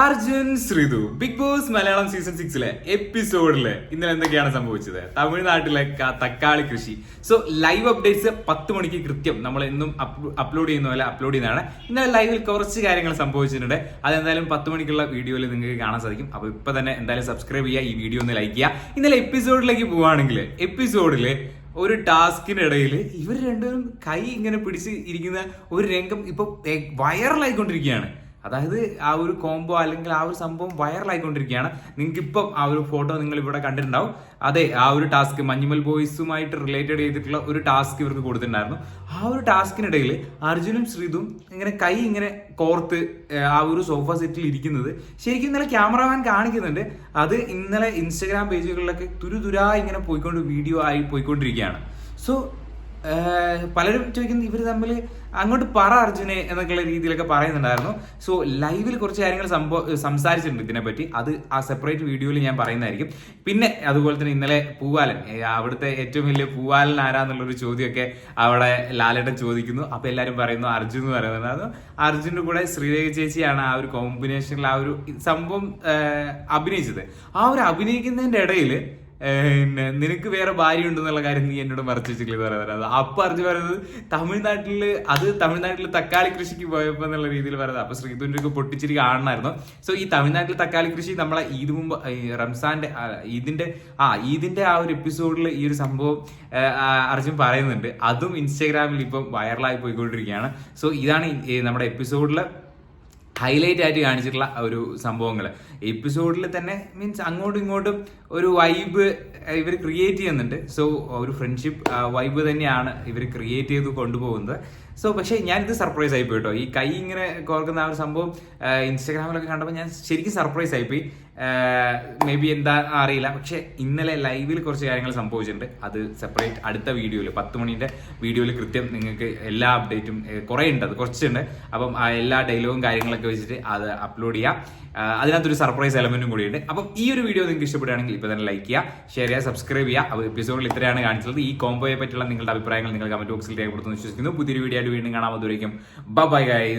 Arjun Sreethu Bigg Boss Malayalam season സിക്സിലെ എപ്പിസോഡിൽ ഇന്നലെ എന്തൊക്കെയാണ് സംഭവിച്ചത്? തമിഴ്നാട്ടിലെ തക്കാളി കൃഷി. സോ ലൈവ് അപ്ഡേറ്റ്സ് പത്ത് മണിക്ക് കൃത്യം നമ്മൾ എന്നും അപ്ലോഡ് ചെയ്യുന്ന പോലെ അപ്ലോഡ് ചെയ്യുന്നതാണ്. ഇന്നലെ ലൈവിൽ കുറച്ച് കാര്യങ്ങൾ സംഭവിച്ചിട്ടുണ്ട്. അതെന്തായാലും പത്ത് മണിക്കുള്ള വീഡിയോയിൽ നിങ്ങൾക്ക് കാണാൻ സാധിക്കും. അപ്പോൾ ഇപ്പൊ തന്നെ എന്തായാലും സബ്സ്ക്രൈബ് ചെയ്യുക ഈ വീഡിയോ ഒന്ന് ലൈക്ക് ചെയ്യുക. ഇന്നലെ എപ്പിസോഡിലേക്ക് പോവുകയാണെങ്കിൽ എപ്പിസോഡിൽ ഒരു ടാസ്കിനിടയിൽ ഇവർ രണ്ടുപേരും കൈ ഇങ്ങനെ പിടിച്ച് ഇരിക്കുന്ന ഒരു രംഗം ഇപ്പൊ വൈറലായിക്കൊണ്ടിരിക്കുകയാണ് അതായത് ആ ഒരു കോംബോ അല്ലെങ്കിൽ ആ ഒരു സംഭവം വൈറലായിക്കൊണ്ടിരിക്കുകയാണ് നിങ്ങൾക്ക് ഇപ്പം ആ ഒരു ഫോട്ടോ നിങ്ങൾ ഇവിടെ കണ്ടിട്ടുണ്ടാവും. അതെ ആ ഒരു ടാസ്ക് മഞ്ഞുമൽ ബോയ്സുമായിട്ട് റിലേറ്റഡ് ചെയ്തിട്ടുള്ള ഒരു ടാസ്ക് ഇവർക്ക് കൊടുത്തിട്ടുണ്ടായിരുന്നു. ആ ഒരു ടാസ്കിനിടയിൽ അർജുനും ശ്രീതും ഇങ്ങനെ കൈ ഇങ്ങനെ കോർത്ത് ആ ഒരു സോഫ സെറ്റിൽ ഇരിക്കുന്നത് ശരിക്കും ഇന്നലെ ക്യാമറമാൻ കാണിക്കുന്നുണ്ട്. അത് ഇന്നലെ ഇൻസ്റ്റഗ്രാം പേജുകളിലൊക്കെ തുരുതുരാ ഇങ്ങനെ പോയിക്കൊണ്ട് വീഡിയോ ആയി പോയിക്കൊണ്ടിരിക്കുകയാണ്. സോ പലരും ചോദിക്കുന്നത് ഇവർ തമ്മിൽ അങ്ങോട്ട് പറ അർജുനെ എന്നൊക്കെയുള്ള രീതിയിലൊക്കെ പറയുന്നുണ്ടായിരുന്നു. സോ ലൈവിൽ കുറച്ച് കാര്യങ്ങൾ സംഭവ സംസാരിച്ചിട്ടുണ്ട് ഇതിനെപ്പറ്റി. അത് ആ സെപ്പറേറ്റ് വീഡിയോയിൽ ഞാൻ പറയുന്നതായിരിക്കും. പിന്നെ അതുപോലെ തന്നെ ഇന്നലെ പൂവാലൻ അവിടുത്തെ ഏറ്റവും വലിയ പൂവാലൻ ആരാന്നുള്ളൊരു ചോദ്യമൊക്കെ അവിടെ ലാലേട്ടൻ ചോദിക്കുന്നു. അപ്പോൾ എല്ലാവരും പറയുന്നു അർജുൻ എന്ന് അത് അർജുന്റെ കൂടെ ശ്രീദേവി ചേച്ചിയാണ് ആ ഒരു കോമ്പിനേഷനിൽ ആ ഒരു സംഭവം അഭിനയിച്ചത്. ആ ഒരു അഭിനയിക്കുന്നതിന്റെ ഇടയിൽ പിന്നെ നിനക്ക് വേറെ ഭാര്യ ഉണ്ടെന്നുള്ള കാര്യം നീ എന്നോട് മറച്ചു പറയാൻ പറയുന്നത് അപ്പൊ അറിഞ്ഞു പറയുന്നത് തമിഴ്നാട്ടിൽ അത് തമിഴ്നാട്ടിൽ തക്കാളി കൃഷിക്ക് പോയപ്പോ എന്നുള്ള രീതിയിൽ പറയുന്നത്. അപ്പൊ ശ്രീധുവിന്റെ ഒക്കെ പൊട്ടിച്ചിരി കാണണമായിരുന്നു. സോ ഈ തമിഴ്നാട്ടിൽ തക്കാളി കൃഷി നമ്മളെ ഈദ് മുമ്പ് റംസാന്റെ ഈദിന്റെ ആ ഈദിന്റെ ആ ഒരു എപ്പിസോഡിൽ ഈ ഒരു സംഭവം അർജുൻ പറയുന്നുണ്ട്. അതും ഇൻസ്റ്റാഗ്രാമിൽ ഇപ്പം വൈറലായി പോയിക്കൊണ്ടിരിക്കുകയാണ്. സോ ഇതാണ് നമ്മുടെ എപ്പിസോഡിൽ ഹൈലൈറ്റ് ആയിട്ട് കാണിച്ചിട്ടുള്ള ഒരു സംഭവങ്ങൾ. എപ്പിസോഡിൽ തന്നെ മീൻസ് അങ്ങോട്ടും ഇങ്ങോട്ടും ഒരു വൈബ് ഇവർ ക്രിയേറ്റ് ചെയ്യുന്നുണ്ട്. സോ ഒരു ഫ്രണ്ട്ഷിപ്പ് വൈബ് തന്നെയാണ് ഇവർ ക്രിയേറ്റ് ചെയ്ത് കൊണ്ടുപോകുന്നത്. സോ പക്ഷേ ഞാനിത് സർപ്രൈസ് ആയിപ്പോയി കേട്ടോ. ഈ കൈ ഇങ്ങനെ കോർക്കുന്ന ആ ഒരു സംഭവം ഇൻസ്റ്റാഗ്രാമിലൊക്കെ കണ്ടപ്പോൾ ഞാൻ ശരിക്കും സർപ്രൈസ് ആയിപ്പോയി മേ ബി എന്താ അറിയില്ല. പക്ഷെ ഇന്നലെ ലൈവിൽ കുറച്ച് കാര്യങ്ങൾ സംഭവിച്ചിട്ടുണ്ട്. അത് സെപ്പറേറ്റ് അടുത്ത വീഡിയോയിൽ പത്ത് മണിന്റെ വീഡിയോയിൽ കൃത്യം നിങ്ങൾക്ക് എല്ലാ അപ്ഡേറ്റും കുറേ ഉണ്ട് അത് കുറച്ചുണ്ട് അപ്പം എല്ലാ ഡയലോഗും കാര്യങ്ങളൊക്കെ വെച്ചിട്ട് അത് അപ്ലോഡ് ചെയ്യാം. അതിനകത്തൊരു സർപ്രൈസ് എലമെന്റും കൂടിയുണ്ട്. അപ്പം ഈ ഒരു വീഡിയോ നിങ്ങൾക്ക് ഇഷ്ടപ്പെടുകയാണെങ്കിൽ ഇപ്പോൾ തന്നെ ലൈക്ക് ചെയ്യുക ഷെയർ ചെയ്യുക സബ്സ്ക്രൈബ് ചെയ്യുക. അപ്പോൾ എപ്പിസോഡിൽ ഇത്രയാണ് കാണിച്ചത് ഈ കോംബോയെ പറ്റിയുള്ള നിങ്ങളുടെ അഭിപ്രായങ്ങൾ നിങ്ങൾ കമന്റ് ബോക്സിൽ രേഖപ്പെടുത്തുന്നു വിശ്വസിക്കുന്നു. പുതിയൊരു വീഡിയോ ആയിട്ട് വീണ്ടും കാണാൻ അതുവരേക്കും ബൈ ഗൈസ്